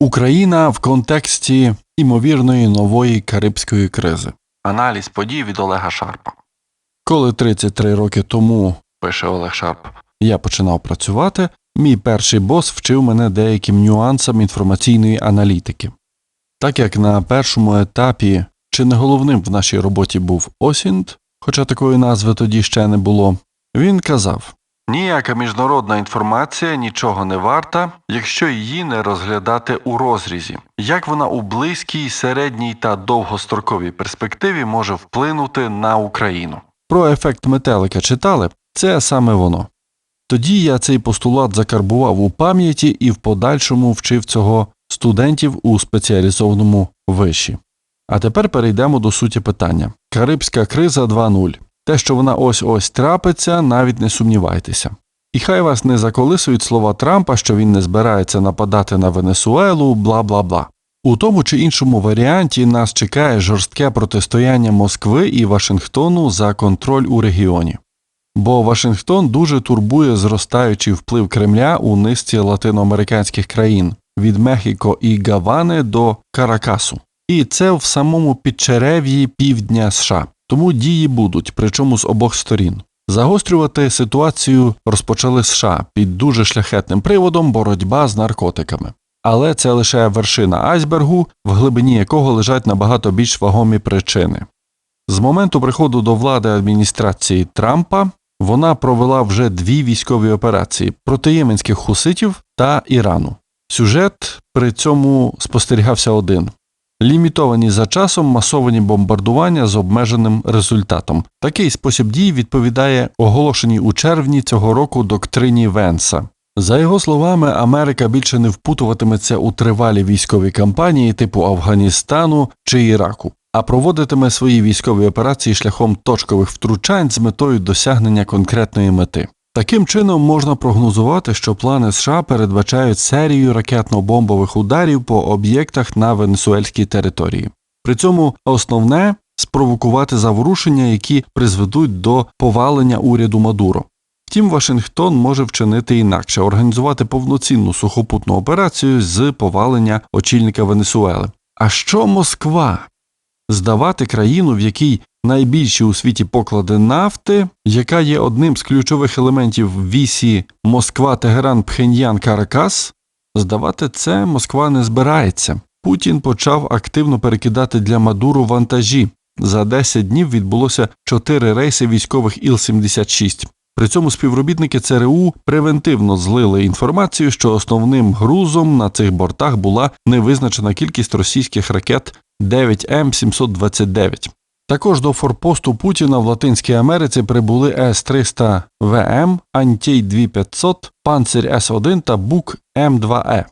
Україна в контексті імовірної нової карибської кризи. Аналіз подій від Олега Шарпа. Коли 33 роки тому, пише Олег Шарп, я починав працювати, мій перший бос вчив мене деяким нюансам інформаційної аналітики. Так як на першому етапі чи не головним в нашій роботі був Осінт, хоча такої назви тоді ще не було, він казав Ніяка міжнародна інформація нічого не варта, якщо її не розглядати у розрізі, як вона у близькій, середній та довгостроковій перспективі може вплинути на Україну. Про ефект метелика читали це саме воно. Тоді я цей постулат закарбував у пам'яті і в подальшому вчив цього студентів у спеціалізованому виші. А тепер перейдемо до суті питання. Карибська криза 2.0. Те, що вона ось ось трапиться, навіть не сумнівайтеся. І хай вас не заколисують слова Трампа, що він не збирається нападати на Венесуелу, бла бла бла. У тому чи іншому варіанті нас чекає жорстке протистояння Москви і Вашингтону за контроль у регіоні. Бо Вашингтон дуже турбує зростаючий вплив Кремля у низці латиноамериканських країн від Мехіко і Гавани до Каракасу. І це в самому підчерев'ї півдня США. Тому дії будуть, причому з обох сторін. Загострювати ситуацію розпочали США під дуже шляхетним приводом боротьба з наркотиками. Але це лише вершина айсбергу, в глибині якого лежать набагато більш вагомі причини. З моменту приходу до влади адміністрації Трампа вона провела вже дві військові операції проти єменських хуситів та Ірану. Сюжет при цьому спостерігався один лімітовані за часом масовані бомбардування з обмеженим результатом. Такий спосіб дій відповідає оголошеній у червні цього року доктрині Венса. За його словами, Америка більше не впутуватиметься у тривалі військові кампанії типу Афганістану чи Іраку, а проводитиме свої військові операції шляхом точкових втручань з метою досягнення конкретної мети. Таким чином можна прогнозувати, що плани США передбачають серію ракетно-бомбових ударів по об'єктах на венесуельській території. При цьому основне спровокувати заворушення, які призведуть до повалення уряду Мадуро. Втім, Вашингтон може вчинити інакше організувати повноцінну сухопутну операцію з повалення очільника Венесуели. А що Москва? Здавати країну, в якій найбільші у світі поклади нафти, яка є одним з ключових елементів вісі Москва, Тегеран, Пхеньян, Каракас, здавати це Москва не збирається. Путін почав активно перекидати для Мадуру вантажі. За 10 днів відбулося 4 рейси військових Іл-76. При цьому співробітники ЦРУ превентивно злили інформацію, що основним грузом на цих бортах була невизначена кількість російських ракет 9М729. Також до форпосту Путіна в Латинській Америці прибули С-300 ВМ, Антій 2500, Панцирь С-1 та Бук М2Е.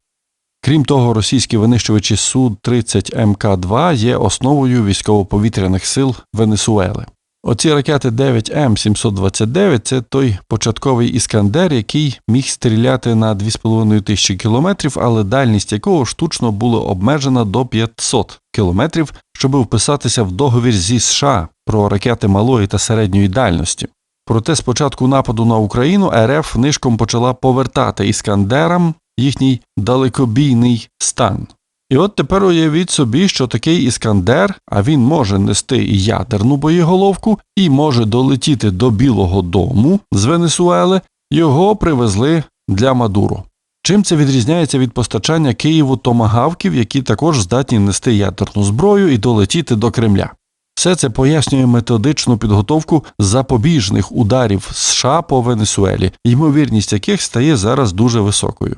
Крім того, російські винищувачі Су-30 МК-2 є основою військово-повітряних сил Венесуели. Оці ракети 9М729 це той початковий іскандер, який міг стріляти на 2,5 тисячі кілометрів, але дальність якого штучно було обмежена до 500 кілометрів, щоб вписатися в договір зі США про ракети малої та середньої дальності. Проте з початку нападу на Україну РФ нишком почала повертати іскандерам їхній далекобійний стан. І от тепер уявіть собі, що такий іскандер, а він може нести і ядерну боєголовку, і може долетіти до Білого Дому з Венесуели, його привезли для Мадуро. Чим це відрізняється від постачання Києву томагавків, які також здатні нести ядерну зброю і долетіти до Кремля? Все це пояснює методичну підготовку запобіжних ударів США по Венесуелі, ймовірність яких стає зараз дуже високою.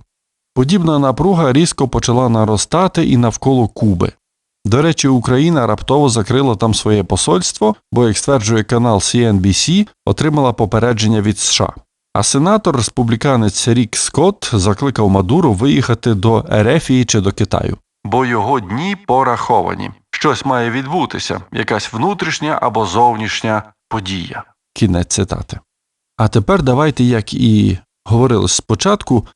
Подібна напруга різко почала наростати і навколо Куби. До речі, Україна раптово закрила там своє посольство, бо, як стверджує канал CNBC, отримала попередження від США. А сенатор республіканець Рік Скотт закликав Мадуру виїхати до Ерефії чи до Китаю. Бо його дні пораховані. Щось має відбутися, якась внутрішня або зовнішня подія. Кінець цитати. А тепер давайте, як і говорили спочатку,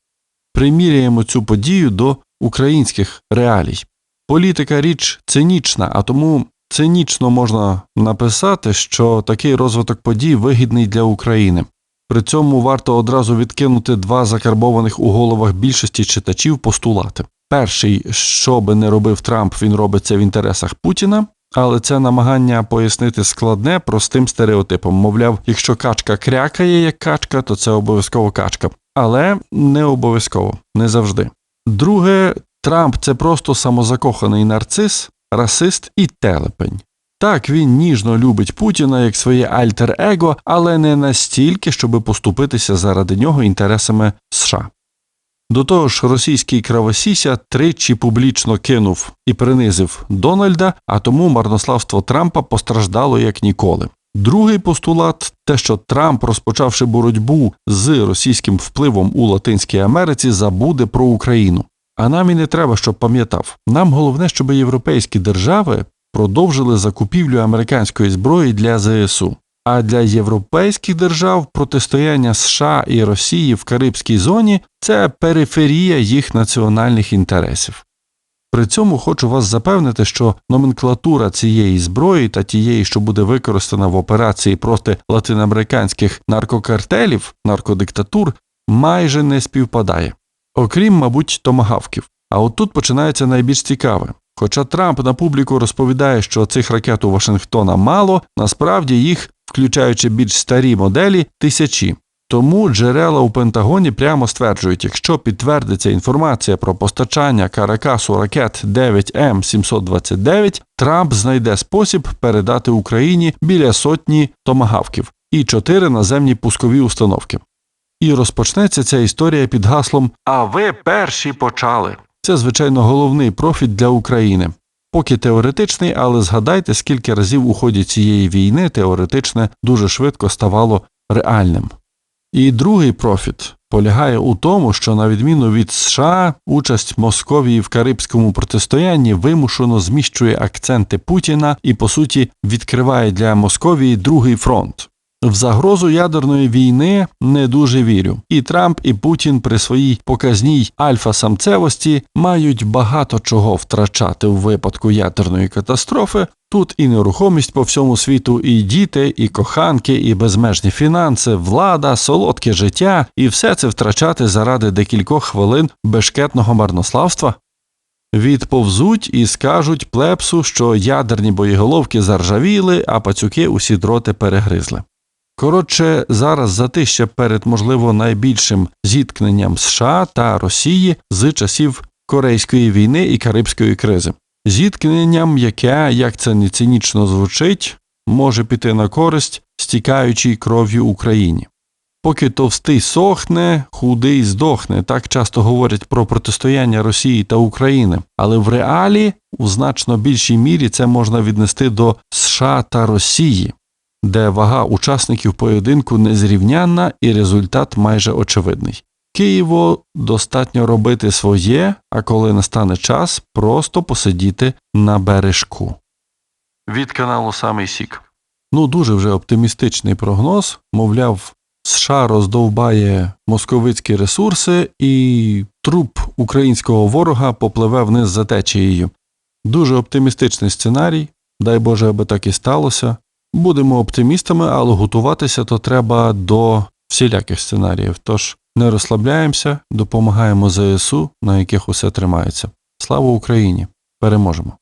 приміряємо цю подію до українських реалій. Політика річ цинічна, а тому цинічно можна написати, що такий розвиток подій вигідний для України. При цьому варто одразу відкинути два закарбованих у головах більшості читачів постулати. Перший, що би не робив Трамп, він робить це в інтересах Путіна. Але це намагання пояснити складне простим стереотипом. Мовляв, якщо качка крякає як качка, то це обов'язково качка. Але не обов'язково, не завжди. Друге, Трамп це просто самозакоханий нарцис, расист і телепень. Так, він ніжно любить Путіна як своє альтер-его, але не настільки, щоби поступитися заради нього інтересами США. До того ж, російський кровосіся тричі публічно кинув і принизив Дональда, а тому марнославство Трампа постраждало як ніколи. Другий постулат те, що Трамп, розпочавши боротьбу з російським впливом у Латинській Америці, забуде про Україну. А нам і не треба, щоб пам'ятав. Нам головне, щоб європейські держави продовжили закупівлю американської зброї для ЗСУ. А для європейських держав протистояння США і Росії в Карибській зоні це периферія їх національних інтересів. При цьому хочу вас запевнити, що номенклатура цієї зброї та тієї, що буде використана в операції проти латиноамериканських наркокартелів, наркодиктатур, майже не співпадає, окрім, мабуть, томагавків. А от тут починається найбільш цікаве. Хоча Трамп на публіку розповідає, що цих ракет у Вашингтона мало, насправді їх, включаючи більш старі моделі, тисячі. Тому джерела у Пентагоні прямо стверджують, якщо підтвердиться інформація про постачання Каракасу ракет 9М729, Трамп знайде спосіб передати Україні біля сотні томагавків і чотири наземні пускові установки. І розпочнеться ця історія під гаслом А ви перші почали. Це, звичайно, головний профіт для України. Поки теоретичний, але згадайте, скільки разів у ході цієї війни теоретичне дуже швидко ставало реальним. І другий профіт полягає у тому, що на відміну від США, участь Московії в карибському протистоянні вимушено зміщує акценти Путіна і, по суті, відкриває для Московії другий фронт. В загрозу ядерної війни не дуже вірю. І Трамп, і Путін при своїй показній альфа-самцевості мають багато чого втрачати в випадку ядерної катастрофи. Тут і нерухомість по всьому світу, і діти, і коханки, і безмежні фінанси, влада, солодке життя, і все це втрачати заради декількох хвилин бешкетного марнославства. Відповзуть і скажуть плепсу, що ядерні боєголовки заржавіли, а пацюки усі дроти перегризли. Коротше, зараз затища перед, можливо, найбільшим зіткненням США та Росії з часів Корейської війни і Карибської кризи. Зіткненням, яке, як це не цинічно звучить, може піти на користь стікаючій кров'ю Україні. Поки товстий сохне, худий здохне. Так часто говорять про протистояння Росії та України, але в реалі у значно більшій мірі це можна віднести до США та Росії де вага учасників поєдинку незрівнянна і результат майже очевидний. Києву достатньо робити своє, а коли настане час, просто посидіти на бережку. Від каналу Самий Сік. Ну, дуже вже оптимістичний прогноз. Мовляв, США роздовбає московицькі ресурси, і труп українського ворога попливе вниз за течією. Дуже оптимістичний сценарій. Дай Боже, аби так і сталося. Будемо оптимістами, але готуватися то треба до всіляких сценаріїв. Тож не розслабляємося, допомагаємо ЗСУ, на яких усе тримається. Слава Україні! Переможемо!